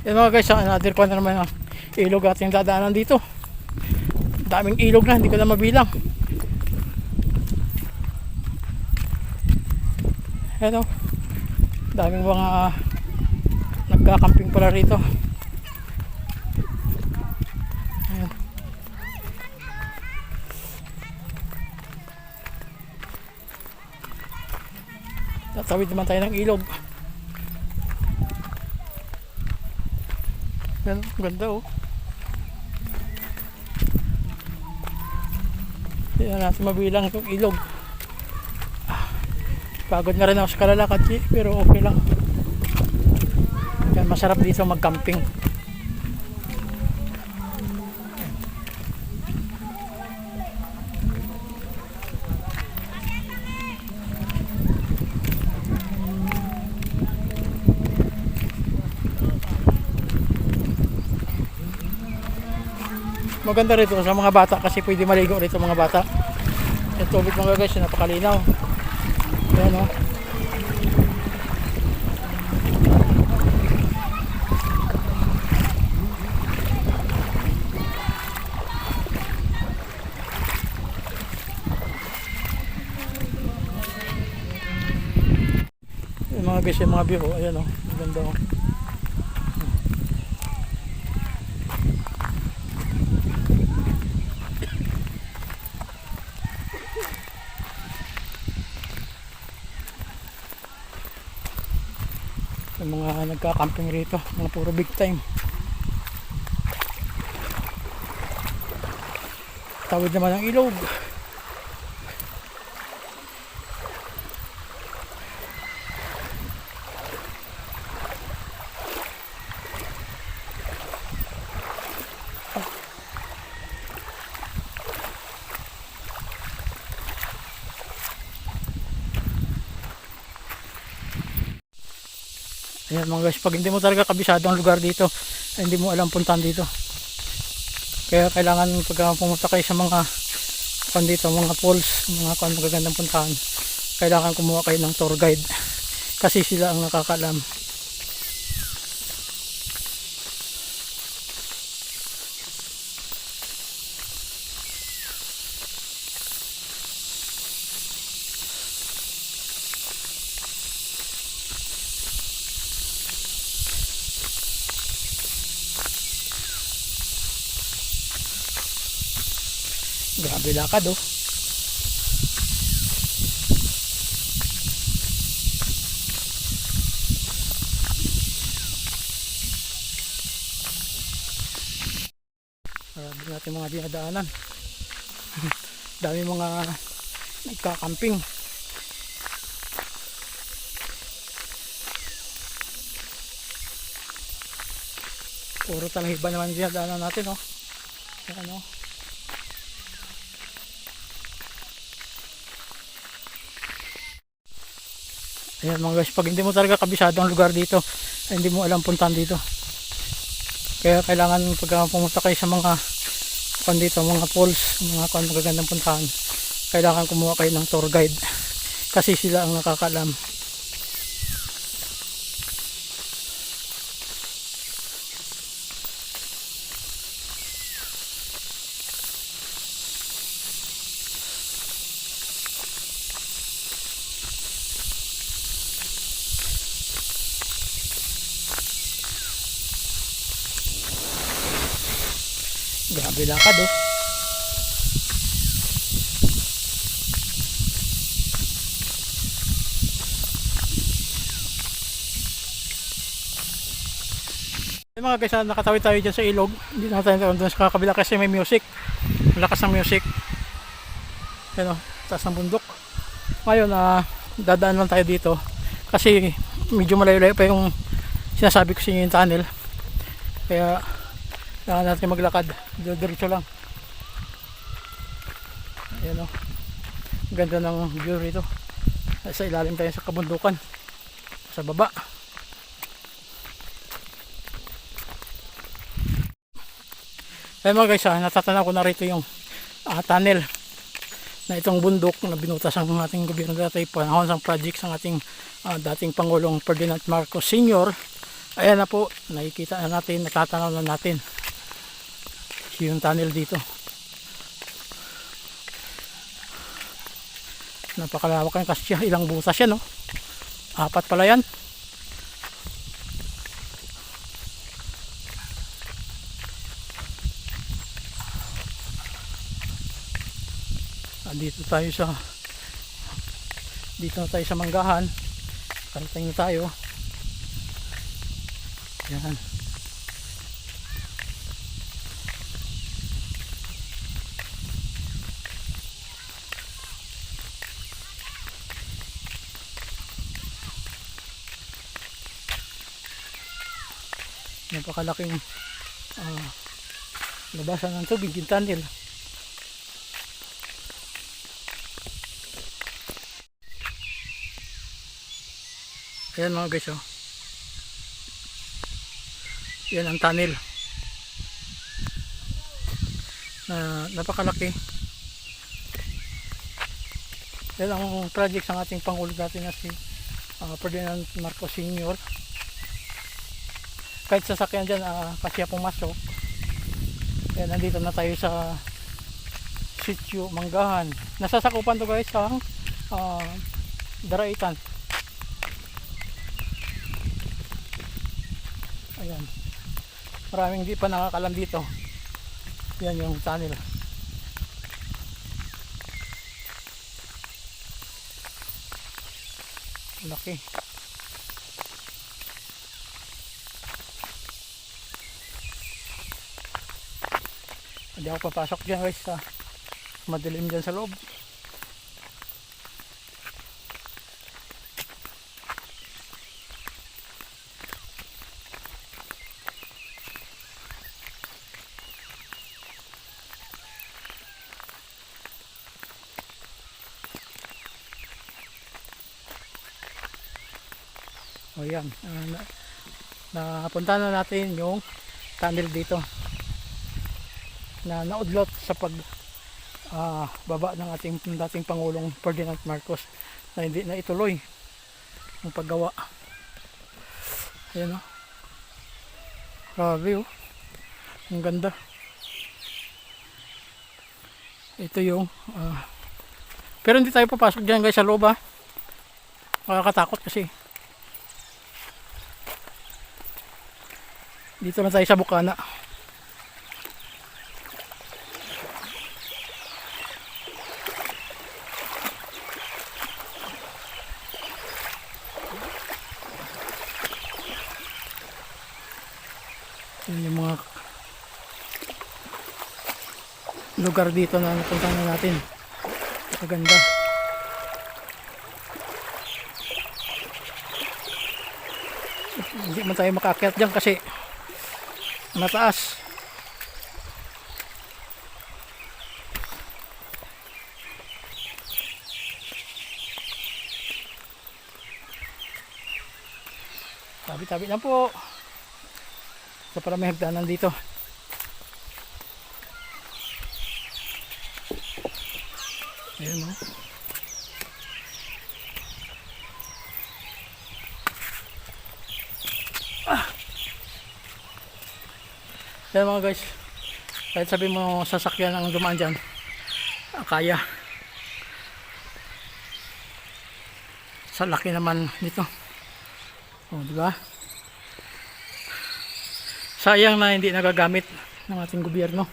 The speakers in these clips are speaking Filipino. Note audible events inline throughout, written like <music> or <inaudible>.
Yan mga guys, ah, another ko na naman ang ilog ating dadaanan dito. Daming ilog na, hindi ko na mabilang. Ayan o. Daming mga nagkakamping pala rito. Ayan. Tatawid naman tayo ng ilog. Ang ganda oh. Hindi na natin mabilang itong ilog. Ah, Pagod na rin ako sa kalalakad eh, pero okay lang. Yan, masarap dito mag-camping. Maganda rito sa mga bata kasi pwede maligo rito mga bata. Yung tubig mga guys, napakalinaw. Ayan o. Yung mga guys, yung mga view, oh, ayan o. Ang ganda o. Yung nagka-camping rito, mga puro big time. Tawid naman ang ilog. Ayan mga guys, pag hindi mo talaga kabisado ang lugar dito, ay hindi mo alam puntahan dito. Kaya kailangan pag pumunta kayo sa mga kan dito, mga falls, mga kan magagandang puntahan, kailangan kumuha kayo ng tour guide. Kasi sila ang nakakaalam. Grabe lakad oh. Marami natin mga dinadaanan. <laughs> Dami mga nagkakamping. Puro talahiba naman dinadaanan natin oh. Ayan oh. Ayan mga guys, pag hindi mo talaga kabisado ang lugar dito, ay hindi mo alam puntahan dito. Kaya kailangan pag pumunta kayo sa mga kan dito, mga falls, mga kan magagandang puntahan, kailangan kumuha kayo ng tour guide. Kasi sila ang nakakaalam. Grabe lakad oh. Ay mga guys, ah, nakatawid tayo dyan sa ilog. Hindi na tayo doon sa kakabila kasi may music. Malakas ng music. Yan o, taas ng bundok. Ngayon, ah, dadaan lang tayo dito. Kasi medyo malayo-layo pa yung sinasabi ko sa inyo yung tunnel. Kaya, kailangan natin maglakad. Diretso lang. Ayan o. Ganda ng view rito. Sa ilalim tayo sa kabundukan. Sa baba. Ayan mga guys, ah, natatanaw ko na rito yung ah, tunnel na itong bundok na binutas ang ating gobyerno dati panahon ng project ng ating ah, dating Pangulong Ferdinand Marcos Sr. Ayan na po, nakikita na natin, natatanaw na natin yung tunnel dito. Napakalawak yan kasi siya, ilang butas yan, no? Apat pala yan. Andito tayo sa dito tayo sa manggahan. Karating na tayo. Yan. Napakalaking ah, labasan ng tubig yung tunnel. Ayan mga guys oh. Yan ang tunnel. Na napakalaki. Yan ang project ng ating Pangulo dati na si ah, Ferdinand Marcos Sr kahit sasakyan dyan uh, kasi pumasok kaya nandito na tayo sa sitio Manggahan nasasakupan to guys sa uh, Daraitan. Ayan. Maraming di pa nakakalam dito. Yan yung tunnel laki hindi ako papasok dyan guys sa madilim dyan sa loob. O yan uh, na, napunta na natin yung tunnel dito na naudlot sa pag ah, baba ng ating dating Pangulong Ferdinand Marcos na hindi na ituloy ang paggawa. Ayan o grabe o ang ganda. Ito yung ah, pero hindi tayo papasok dyan guys sa loob ha makakatakot kasi. Dito na tayo sa bukana Yun yung mga lugar dito na napunta na natin. Maganda. Hindi man tayo makaakyat dyan kasi mataas. Tabi-tabi lang po. So para may hagdanan dito. Ayan o. Ah. Ayan mga guys. Kahit sabi mo sasakyan ang dumaan dyan. ah, Kaya. Sa laki naman nito. O, di ba? Sayang na hindi nagagamit ng ating gobyerno.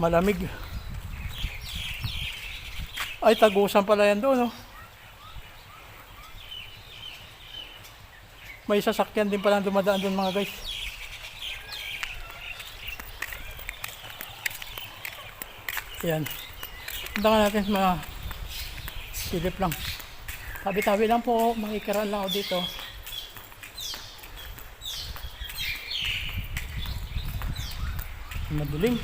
Malamig. Ay tagusan pala yan doon no? may sasakyan din pala dumadaan doon mga guys. Yan. Punta natin mga silip lang. Tabi-tabi lang po makikiran lang ako dito madilim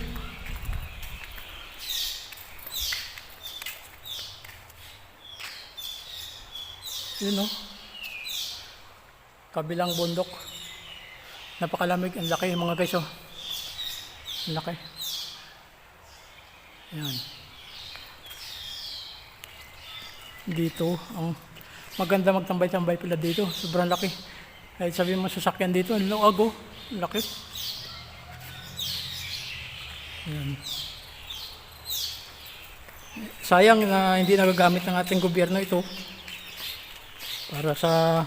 yun no? Kabilang bundok. Napakalamig. Ang laki mga guys oh. Ang laki. Yan dito ang maganda magtambay-tambay pala dito. Sobrang laki. Kahit sabi mo sasakyan dito, ang luwag oh. Laki. Ayan. Sayang na hindi nagagamit ng ating gobyerno ito para sa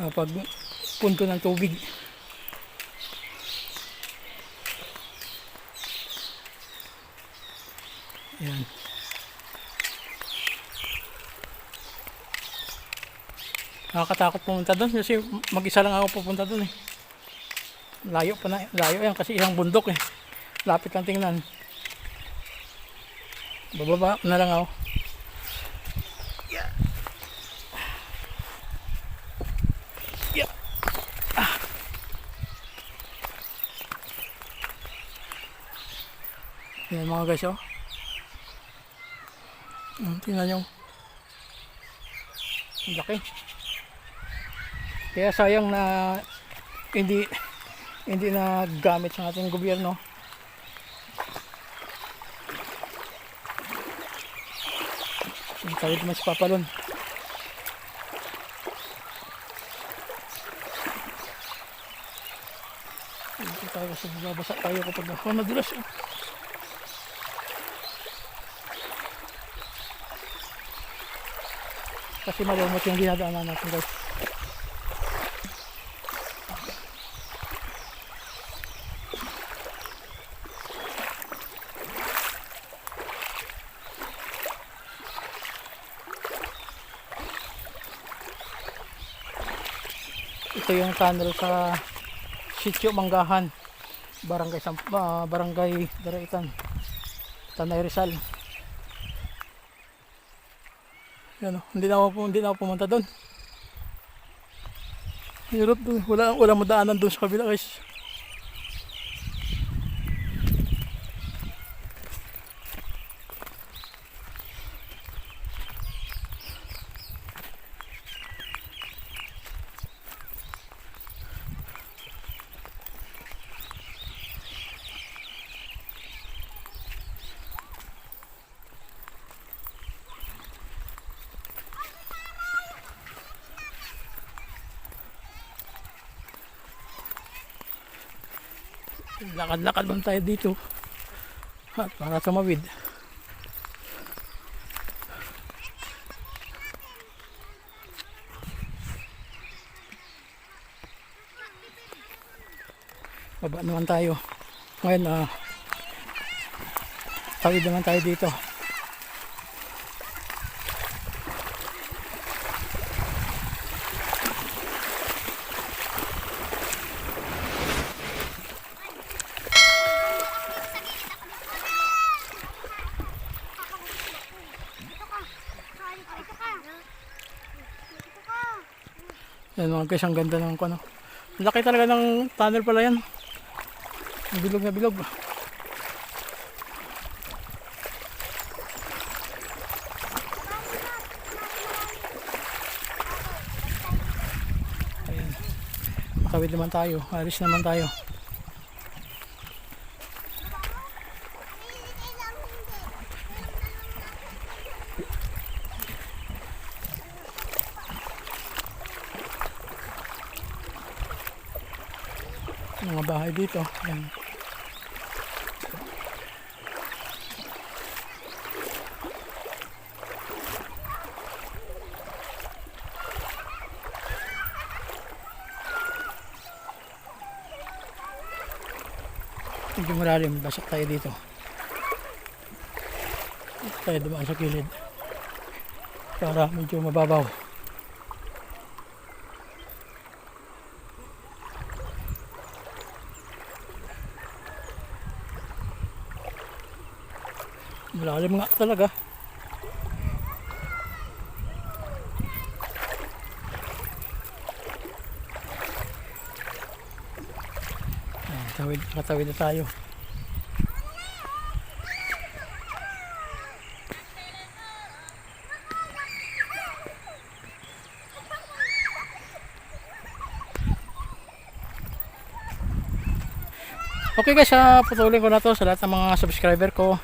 ah, pagpunto ng tubig. Ayan. Nakakatakot pumunta doon kasi mag-isa lang ako pupunta doon eh. Layo pa na, layo yan kasi isang bundok eh. Lapit lang tingnan. Bababa na lang ako. Yeah. Yeah. Ah. Mga guys oh. Hmm, tingnan nyo. Ang laki. Kaya sayang na hindi hindi na gamit sa ating gobyerno. Tawid mas papalon. Hindi tayo sa babasa tayo kapag ako madulas. eh. Kasi malumot yung dinadaanan natin guys. Tunnel sa Sitio Manggahan, Barangay ah, Barangay Daraitan, Tanay Rizal. Yan oh, hindi na ako hindi na ako pumunta doon. Hirap doon. Wala wala mo daanan doon sa kabila guys. Lakad-lakad lang tayo dito. At para tumawid. Baba naman tayo. Ngayon, ah, tawid naman tayo dito. Mga guys, ang ganda ng ano. Laki talaga ng tunnel pala yan. Bilog na bilog. Ayan. Tawid naman tayo. Alis naman tayo. Mga bahay dito. Ayan. Medyo malalim. Basak tayo. Dito tayo dumaan sa kilid. Para medyo mababaw. Malalim nga talaga. Ayan, tawid, nakatawid na tayo. Okay guys, ah, putulin ko na to sa lahat ng mga subscriber ko.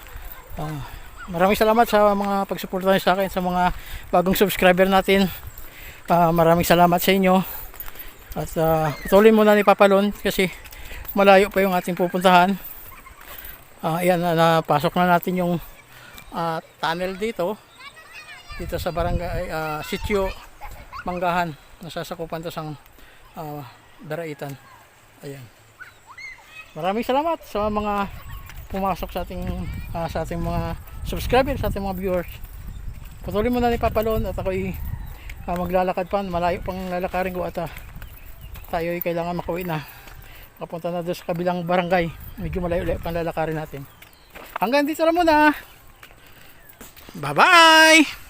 Ah, maraming salamat sa mga pagsuporta niyo sa akin sa mga bagong subscriber natin. Ah, maraming salamat sa inyo. At uh, patuloy muna ni Papalon kasi malayo pa yung ating pupuntahan. Ah, ayan, na napasok na natin yung ah, tunnel dito. Dito sa barangay, ah, sitio Manggahan. Nasasakupan to sang ah, Daraitan. Ayan. Maraming salamat sa mga pumasok sa ating ah, sa ating mga subscribers, sa ating mga viewers. Patuloy muna ni Papalon at ako'y ah, maglalakad pa. Malayo pang lalakarin ko at ah, tayo ay kailangan makauwi na. Kapunta na doon sa kabilang barangay. Medyo malayo-layo pang lalakarin natin. Hanggang dito lang muna. Bye-bye!